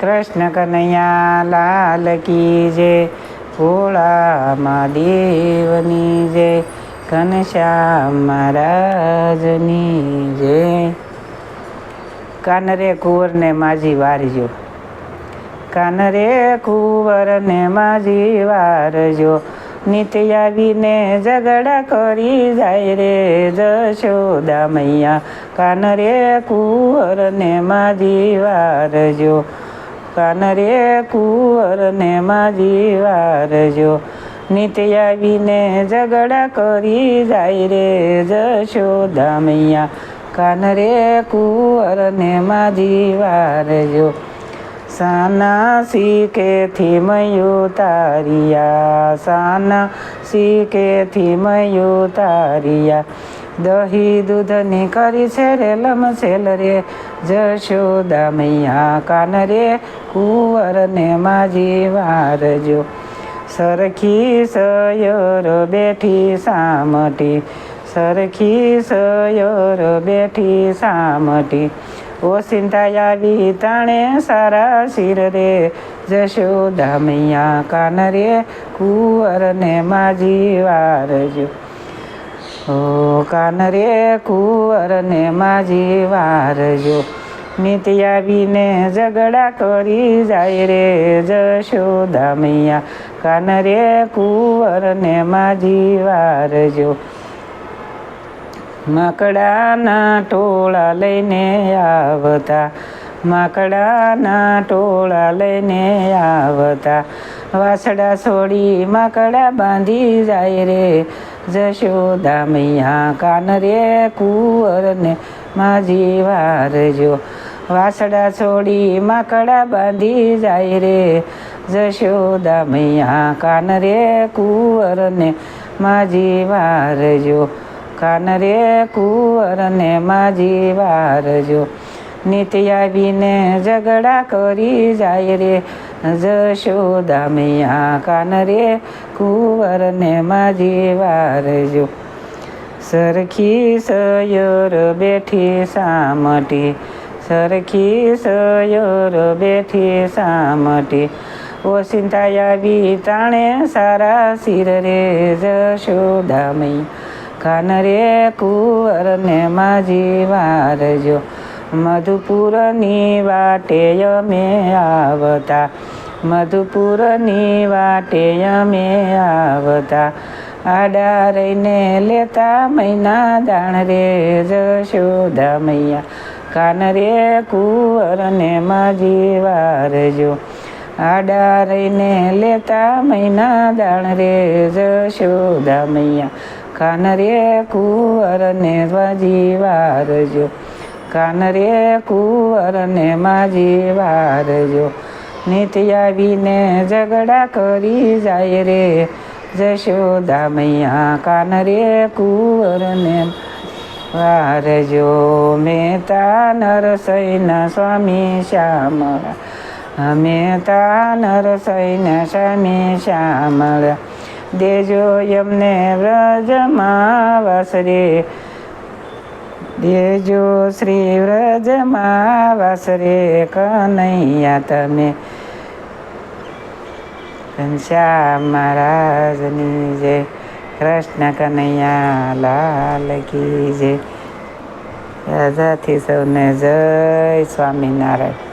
કૃષ્ણ કનૈયા લાલ કી જય, ભોળામાં દેવની જય, ઘનશ્યામ મહારાજની જય. કાનરે કુંવરને માજી વારજો. કાનરે કુંવરને માજી વારજો. નિત્ય આવીને ઝઘડા કરી જાય રે જશોદા મૈયા. કાન રે કુંવરને માજી વારજો. કાન રે કુંવરને માજી વારજો. નિત્ય આવીને ઝઘડા કરી જાય રે જશો મૈયા કાન રે કુંવરને માજી વારજો. સાના શીખેથી મયુ તારિયા. સાના શીખેથી મયુ તારિયા. દહી દૂધની કરી છે રે લમસેલ રે. જશોદા મૈયા કાન રે, કુંવરને માજી વારજો. સરખી સયોર બેઠી સામટી. સરખી સયોર બેઠી સામટી. ઓસિંતા આવી તાણે સારા શિર રે. જશોદા મૈયા કાન રે, કુંવરને માજી વારજો. ઓ કાન રે કુંવરને માજી વારજો. નીતિ આવીને ઝઘડા કરી જાય રે જશોદા મૈયા. કાન રે કુંવરને માજી વારજો. માકડાના ટોળા લઈને આવતા. માકડાના ટોળા લઈને આવતા. વાસડા છોડી માકડા બાંધી જાય રે. જશોદા મૈયા કાન રે કુંવરને માજી વારજો. વાસડા છોડી માકડા બાંધી જાય રે. જશોદા મૈયા કાન રે કુંવરને માજી વારજો. કાન રે કુંવરને માજી વારજો. નીતિ આવીને ઝઘડા કરી જાય રે. જશોદા મિયા કાન રે કુંવરને માજી વારજો. સરખી સયોર બેઠી સામટી, સરખી સયોર બેઠી સામટી. ઓસિંતાયા બી તાણે સારા શિર રે જશોદા મૈયા કાન રે કુંવરને માજી વારજો. મધુપુરની વાટે અમે આવતા. મધુપુરની વાટે અમે આવતા. આડા રહીને લેતા મૈના દાણ રે જશોદા મૈયા કાન રે કુંવરને માજી વારજો. આડા રહીને લેતા મૈના દાણ રે જશોદા મૈયા કાન રે કુંવરને માજી વારજો. કાન રે કુંવરને માજી વારજો. નિત્ય આવીને ઝઘડા કરી જાય રે. જશોદા મૈયા કાન રે કુંવરને વારજો. મેતા નરસૈના સ્વામી શ્યામળા. મેતા નરસૈના સ્વામી શ્યામળા. દેજો એમને વ્રજમાં વાસરે. દેજો શ્રી વ્રજમાં વસરે કનૈયા તમે. ઘનશ્યામ મહારાજની જય. કૃષ્ણ કનૈયા લાલ કી જય. રાજાથી સૌને જય સ્વામિનારાયણ.